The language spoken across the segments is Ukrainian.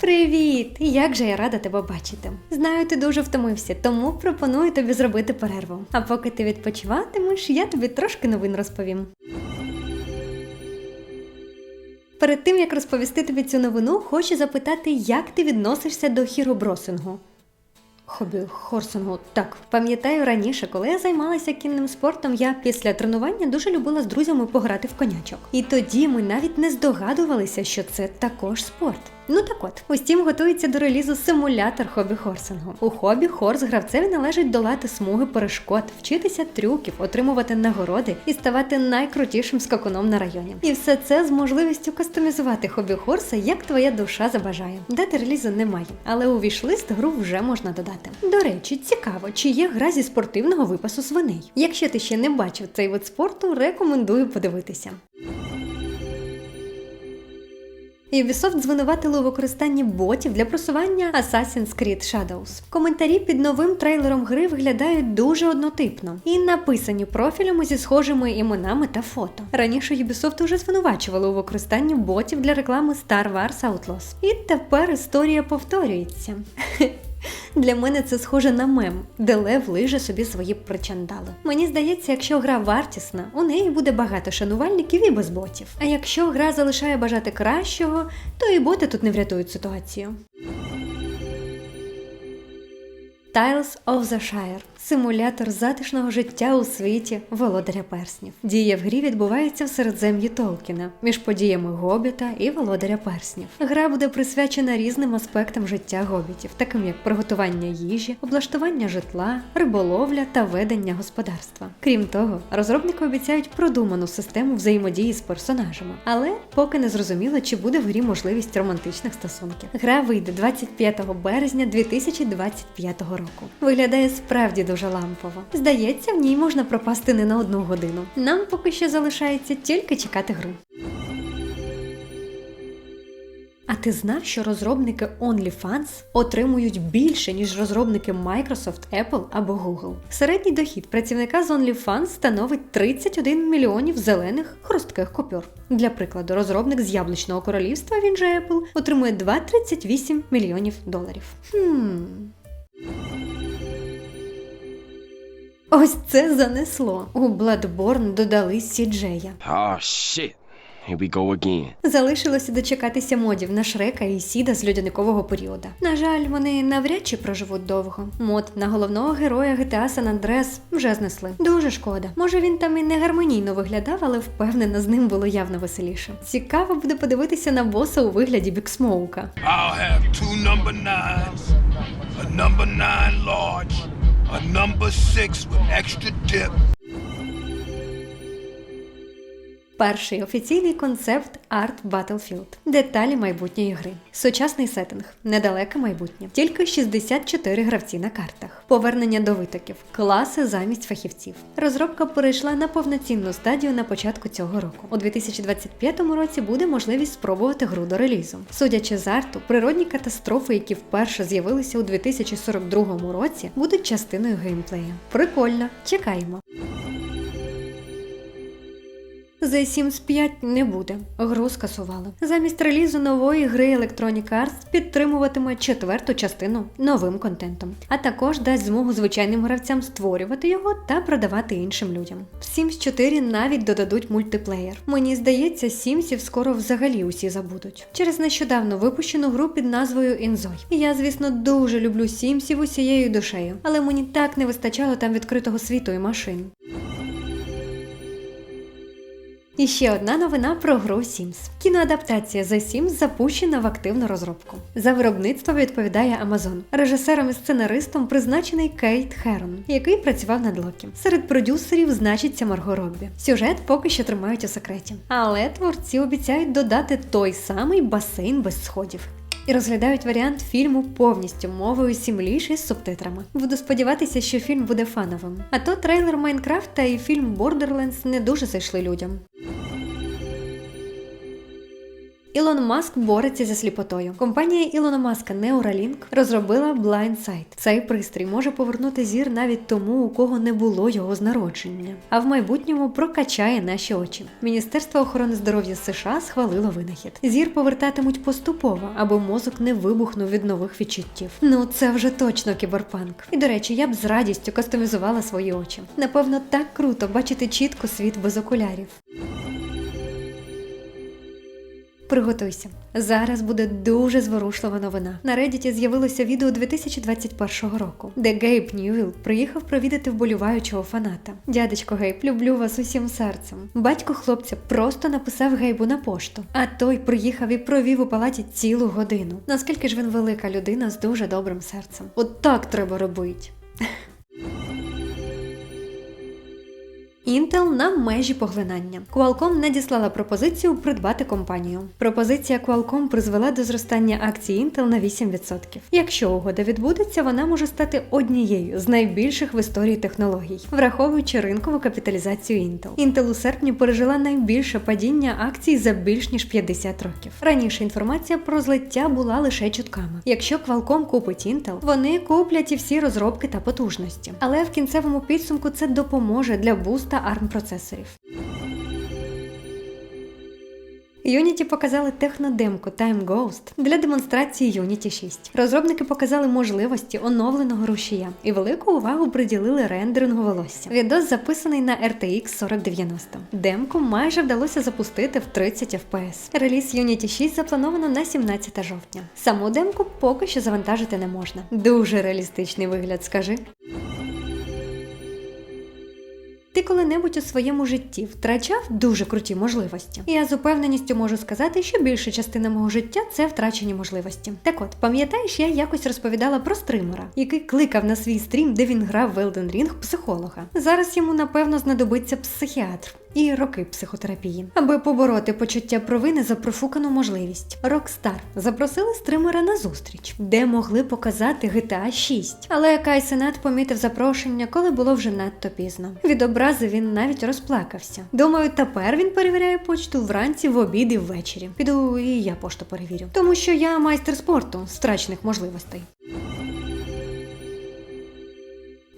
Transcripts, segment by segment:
Привіт! Як же я рада тебе бачити. Знаю, ти дуже втомився, тому пропоную тобі зробити перерву. А поки ти відпочиватимеш, я тобі трошки новин розповім. Перед тим як розповісти тобі цю новину, хочу запитати, як ти відносишся до хіробросингу. Хобі хорсингу. Так, пам'ятаю раніше, коли я займалася кінним спортом, я після тренування дуже любила з друзями пограти в конячок. І тоді ми навіть не здогадувалися, що це також спорт. Ну так от, Steam готується до релізу симулятор хобі хорсингу. У хобі хорс гравцеві належить долати смуги перешкод, вчитися трюків, отримувати нагороди і ставати найкрутішим скакуном на районі. І все це з можливістю кастомізувати хобі хорса, як твоя душа забажає. Дати релізу немає, але у вішлист гру вже можна додати. До речі, цікаво, чи є гра зі спортивного випасу свиней. Якщо ти ще не бачив цей вид спорту, рекомендую подивитися. Ubisoft звинуватили у використанні ботів для просування Assassin's Creed Shadows. Коментарі під новим трейлером гри виглядають дуже однотипно і написані профілями зі схожими іменами та фото. Раніше Ubisoft уже звинувачували у використанні ботів для реклами Star Wars Outlaws. І тепер історія повторюється. Для мене це схоже на мем, де Лев лиже собі свої причандали. Мені здається, якщо гра вартісна, у неї буде багато шанувальників і без ботів. А якщо гра залишає бажати кращого, то і боти тут не врятують ситуацію. Tiles of the Shire – симулятор затишного життя у світі володаря перснів. Дія в грі відбувається в середзем'ї Толкіна між подіями Гобіта і володаря перснів. Гра буде присвячена різним аспектам життя гобітів, таким як приготування їжі, облаштування житла, риболовля та ведення господарства. Крім того, розробники обіцяють продуману систему взаємодії з персонажами, але поки не зрозуміло, чи буде в грі можливість романтичних стосунків. Гра вийде 25 березня 2025 року. Виглядає справді дуже лампово. Здається, в ній можна пропасти не на одну годину. Нам поки що залишається тільки чекати гру. А ти знав, що розробники OnlyFans отримують більше, ніж розробники Microsoft, Apple або Google? Середній дохід працівника з OnlyFans становить 31 мільйонів зелених хрустких купюр. Для прикладу, розробник з Яблучного королівства, він же Apple, отримує 2,38 мільйонів доларів. Хм. Ось це занесло. У Bloodborne додали Сіджея. Oh shit. Here we go again. Залишилося дочекатися модів на Шрека і Сіда з льодяникового періоду. На жаль, вони навряд чи проживуть довго. Мод на головного героя GTA San Andreas вже знесли. Дуже шкода. Може він там і не гармонійно виглядав, але впевнена, з ним було явно веселіше. Цікаво буде подивитися на боса у вигляді Біксмоука. I'll have two number nines, a number nine large, a number six with extra dip. Перший офіційний концепт Art Battlefield. Деталі майбутньої гри. Сучасний сеттинг, недалеке майбутнє. Тільки 64 гравці на картах. Повернення до витоків, класи замість фахівців. Розробка перейшла на повноцінну стадію на початку цього року. У 2025 році буде можливість спробувати гру до релізу. Судячи з арту, природні катастрофи, які вперше з'явилися у 2042 році, будуть частиною геймплею. Прикольно, чекаємо. The Sims 5 не буде. Гру скасували. Замість релізу нової гри Electronic Arts підтримуватиме четверту частину новим контентом, а також дасть змогу звичайним гравцям створювати його та продавати іншим людям. В Sims 4 навіть додадуть мультиплеєр. Мені здається, Сімсів скоро взагалі усі забудуть. Через нещодавно випущену гру під назвою Інзой. Я, звісно, дуже люблю Сімсів усією душею, але мені так не вистачало там відкритого світу і машин. І ще одна новина про гру Sims. Кіноадаптація The Sims запущена в активну розробку. За виробництво відповідає Amazon. Режисером і сценаристом призначений Кейт Херон, який працював над Локі. Серед продюсерів значиться Марго Роббі. Сюжет поки що тримають у секреті. Але творці обіцяють додати той самий басейн без сходів. І розглядають варіант фільму повністю мовою сімліш із субтитрами. Буду сподіватися, що фільм буде фановим. А то трейлер Майнкрафта і фільм Borderlands не дуже зайшли людям. Ілон Маск бореться зі сліпотою. Компанія Ілона Маска Neuralink розробила Blind Sight. Цей пристрій може повернути зір навіть тому, у кого не було його з народження, а в майбутньому прокачає наші очі. Міністерство охорони здоров'я США схвалило винахід. Зір повертатимуть поступово, аби мозок не вибухнув від нових відчуттів. Ну це вже точно кіберпанк. І до речі, я б з радістю кастомізувала свої очі. Напевно, так круто бачити чітко світ без окулярів. Приготуйся. Зараз буде дуже зворушлива новина. На Reddit з'явилося відео 2021 року, де Гейб Ньювіл приїхав провідати вболіваючого фаната. Дядечко Гейб, люблю вас усім серцем. Батько хлопця просто написав Гейбу на пошту, а той приїхав і провів у палаті цілу годину. Наскільки ж він велика людина з дуже добрим серцем? От так треба робити. Intel на межі поглинання. Qualcomm надіслала пропозицію придбати компанію. Пропозиція Qualcomm призвела до зростання акцій Intel на 8%. Якщо угода відбудеться, вона може стати однією з найбільших в історії технологій, враховуючи ринкову капіталізацію Intel. Intel у серпні пережила найбільше падіння акцій за більш ніж 50 років. Раніше інформація про злиття була лише чутками. Якщо Qualcomm купить Intel, вони куплять і всі розробки та потужності. Але в кінцевому підсумку це допоможе для буста ARM процесорів. Unity показали технодемку Time Ghost для демонстрації Unity 6. Розробники показали можливості оновленого рушія і велику увагу приділили рендерингу волосся. Відос записаний на RTX 4090. Демку майже вдалося запустити в 30 FPS. Реліз Unity 6 заплановано на 17 жовтня. Саму демку поки що завантажити не можна. Дуже реалістичний вигляд, скажи. Ти коли-небудь у своєму житті втрачав дуже круті можливості. Я з упевненістю можу сказати, що більша частина мого життя це втрачені можливості. Так от, пам'ятаєш, я якось розповідала про стримера, який кликав на свій стрім, де він грав в Elden Ring психолога. Зараз йому напевно знадобиться психіатр. І роки психотерапії, аби побороти почуття провини за профукану можливість. Rockstar запросили стримера на зустріч, де могли показати GTA 6. Але Кай Сенат помітив запрошення, коли було вже надто пізно. Від образи він навіть розплакався. Думаю, тепер він перевіряє почту вранці, в обід і ввечері. Піду і я пошту перевірю, тому що я майстер спорту з втрачених можливостей.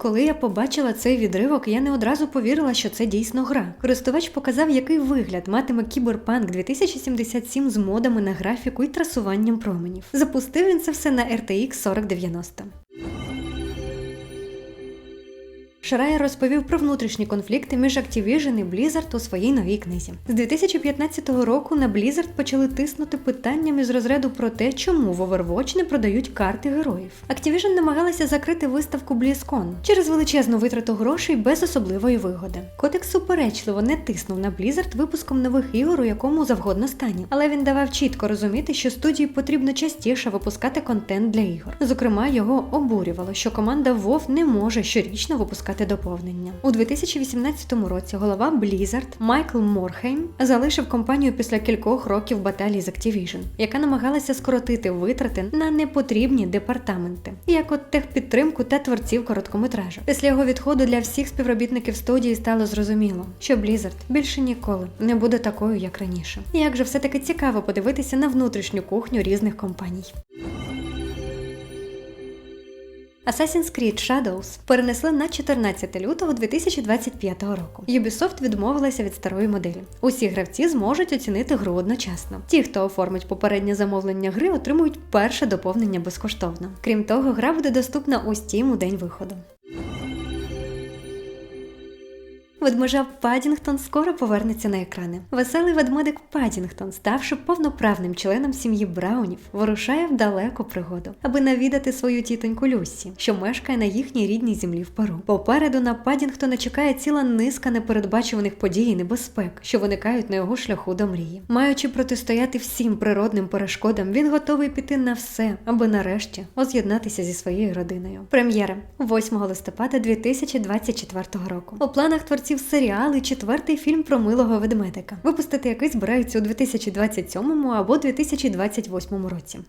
Коли я побачила цей відривок, я не одразу повірила, що це дійсно гра. Користувач показав, який вигляд матиме Кіберпанк 2077 з модами на графіку і трасуванням променів. Запустив він це все на RTX 4090. Шрайер розповів про внутрішні конфлікти між Activision і Blizzard у своїй новій книзі. З 2015 року на Blizzard почали тиснути питаннями з розряду про те, чому в Overwatch не продають карти героїв. Activision намагалася закрити виставку BlizzCon через величезну витрату грошей без особливої вигоди. Котик суперечливо не тиснув на Blizzard випуском нових ігор у якому завгодно стані, але він давав чітко розуміти, що студії потрібно частіше випускати контент для ігор. Зокрема, його обурювало, що команда WoW не може щорічно випускати доповнення. У 2018 році голова Blizzard Майкл Морхейм залишив компанію після кількох років баталії з Activision, яка намагалася скоротити витрати на непотрібні департаменти, як от техпідтримку та творців короткометражу. Після його відходу для всіх співробітників студії стало зрозуміло, що Blizzard більше ніколи не буде такою, як раніше. Як же все-таки цікаво подивитися на внутрішню кухню різних компаній. Assassin's Creed Shadows перенесли на 14 лютого 2025 року. Ubisoft відмовилася від старої моделі. Усі гравці зможуть оцінити гру одночасно. Ті, хто оформить попереднє замовлення гри, отримують перше доповнення безкоштовно. Крім того, гра буде доступна у Steam у день виходу. Ведмежа Падінгтон скоро повернеться на екрани. Веселий ведмедик Падінгтон, ставши повноправним членом сім'ї Браунів, вирушає в далеку пригоду, аби навідати свою тітоньку Люсі, що мешкає на їхній рідній землі в Перу. Попереду на Падінгтона чекає ціла низка непередбачуваних подій і небезпек, що виникають на його шляху до мрії. Маючи протистояти всім природним перешкодам, він готовий піти на все, аби нарешті воз'єднатися зі своєю родиною. Прем'єра 8 листопада 2024 року. У планах творців серіал і четвертий фільм про милого ведмедика, випустити який збираються у 2027 або 2028 році.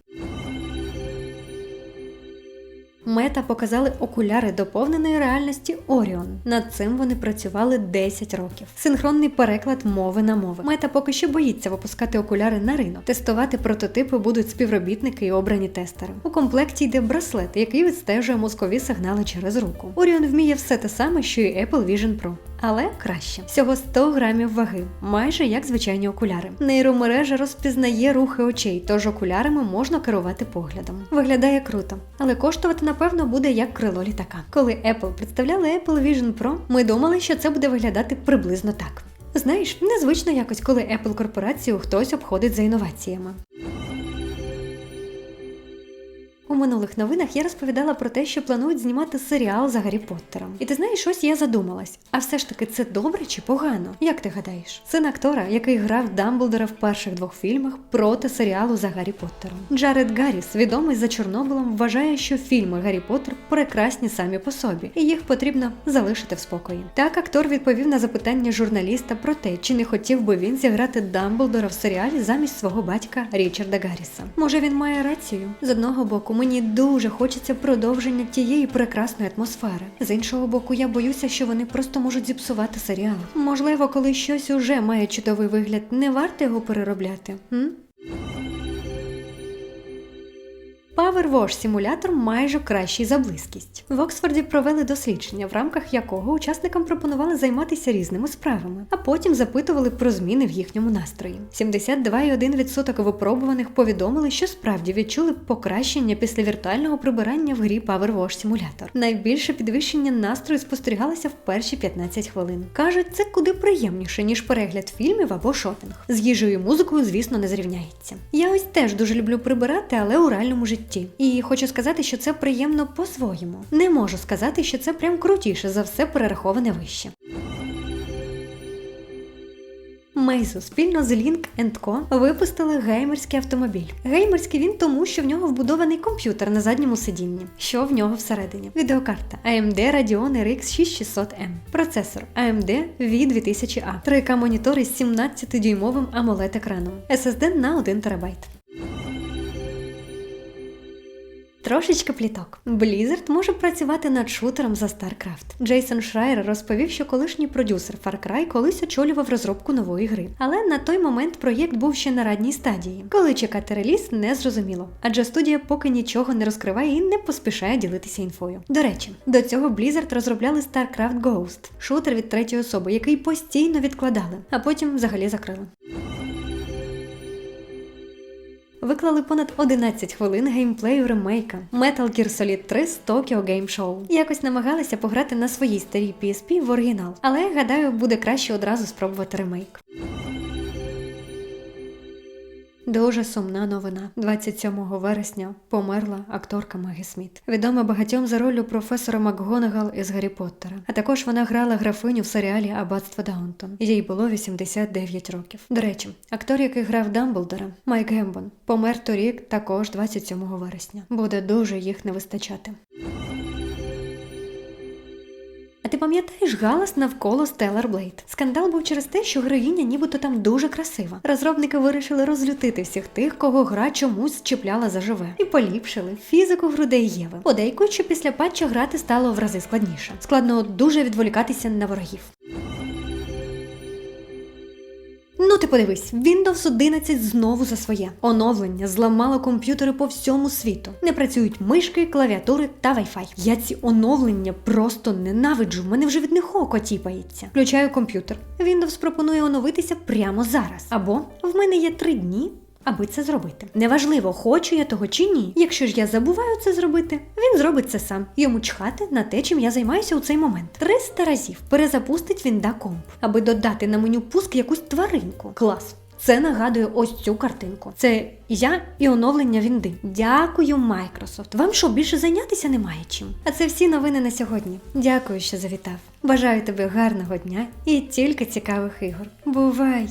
Мета показали окуляри доповненої реальності Оріон. Над цим вони працювали 10 років. Синхронний переклад мови на мови. Мета поки що боїться випускати окуляри на ринок. Тестувати прототипи будуть співробітники і обрані тестери. У комплекті йде браслет, який відстежує мозкові сигнали через руку. Оріон вміє все те саме, що і Apple Vision Pro. Але краще всього 100 грамів ваги, майже як звичайні окуляри. Нейромережа розпізнає рухи очей, тож окулярами можна керувати поглядом. Виглядає круто, але коштувати напевно буде як крило літака. Коли Apple представляли Apple Vision Pro, ми думали, що це буде виглядати приблизно так. Знаєш, незвично якось, коли Apple корпорацію хтось обходить за інноваціями. У минулих новинах я розповідала про те, що планують знімати серіал за Гаррі Поттером. І ти знаєш, щось я задумалась. А все ж таки, це добре чи погано? Як ти гадаєш? Син актора, який грав Дамблдора в перших двох фільмах проти серіалу за Гаррі Поттером. Джаред Гарріс, відомий за Чорнобилем, вважає, що фільми Гаррі Поттер прекрасні самі по собі, і їх потрібно залишити в спокої. Так актор відповів на запитання журналіста про те, чи не хотів би він зіграти Дамблдора в серіалі замість свого батька Річарда Гарріса. Може, він має рацію? З одного боку, мені дуже хочеться продовження тієї прекрасної атмосфери. З іншого боку, я боюся, що вони просто можуть зіпсувати серіал. Можливо, коли щось уже має чудовий вигляд, не варто його переробляти. М? Powerwash симулятор майже кращий за близькість. В Оксфорді провели дослідження, в рамках якого учасникам пропонували займатися різними справами, а потім запитували про зміни в їхньому настрої. 72,1% випробуваних повідомили, що справді відчули покращення після віртуального прибирання в грі Powerwash Simulator. Найбільше підвищення настрою спостерігалося в перші 15 хвилин. Кажуть, це куди приємніше, ніж перегляд фільмів або шопінг. З їжею і музикою, звісно, не зрівняється. Я ось теж дуже люблю прибирати, але у реальному житті. І хочу сказати, що це приємно по-своєму. Не можу сказати, що це прям крутіше за все перераховане вище. Мейзу спільно з Link Co випустили геймерський автомобіль. Геймерський він тому, що в нього вбудований комп'ютер на задньому сидінні. Що в нього всередині? Відеокарта AMD Radeon RX 6600M, процесор AMD V2000A, 3К монітор із 17-дюймовим AMOLED екраном, SSD на 1 ТБ. Трошечки пліток. Blizzard може працювати над шутером за StarCraft. Джейсон Шрайер розповів, що колишній продюсер Far Cry колись очолював розробку нової гри. Але на той момент проєкт був ще на ранній стадії. Коли чекати реліз, не зрозуміло, адже студія поки нічого не розкриває і не поспішає ділитися інфою. До речі, до цього Blizzard розробляли StarCraft Ghost, шутер від третьої особи, який постійно відкладали, а потім взагалі закрили. Виклали понад 11 хвилин геймплею ремейка Metal Gear Solid 3 з Tokyo Game Show. Якось намагалися пограти на своїй старій PSP в оригінал, але гадаю, буде краще одразу спробувати ремейк. Дуже сумна новина. 27 вересня померла акторка Мегі Сміт. Відома багатьом за ролью професора МакГонагал із Гаррі Поттера. А також вона грала графиню в серіалі Аббатство Даунтон. Їй було 89 років. До речі, актор, який грав Дамблдора, Майк Гембон, помер торік також 27 вересня. Буде дуже їх не вистачати. А ти пам'ятаєш галас навколо Stellar Blade? Скандал був через те, що героїня нібито там дуже красива. Розробники вирішили розлютити всіх тих, кого гра чомусь чіпляла заживе, і поліпшили фізику грудей Єви. Подейкуючи після патча грати стало в рази складніше. Складно дуже відволікатися на ворогів. Ну ти подивись, Windows 11 знову за своє. Оновлення зламало комп'ютери по всьому світу. Не працюють мишки, клавіатури та Wi-Fi. Я ці оновлення просто ненавиджу. Мене вже від них око тіпається. Включаю комп'ютер. Windows пропонує оновитися прямо зараз. Або в мене є три дні. Аби це зробити. Неважливо, хочу я того чи ні. Якщо ж я забуваю це зробити, він зробить це сам. Йому чхати на те, чим я займаюся у цей момент. 300 разів перезапустить він комп, аби додати на меню пуск якусь тваринку. Клас. Це нагадує ось цю картинку. Це я і оновлення Вінди. Дякую, Microsoft. Вам що більше зайнятися немає чим? А це всі новини на сьогодні. Дякую, що завітав. Бажаю тобі гарного дня і тільки цікавих ігор. Бувай!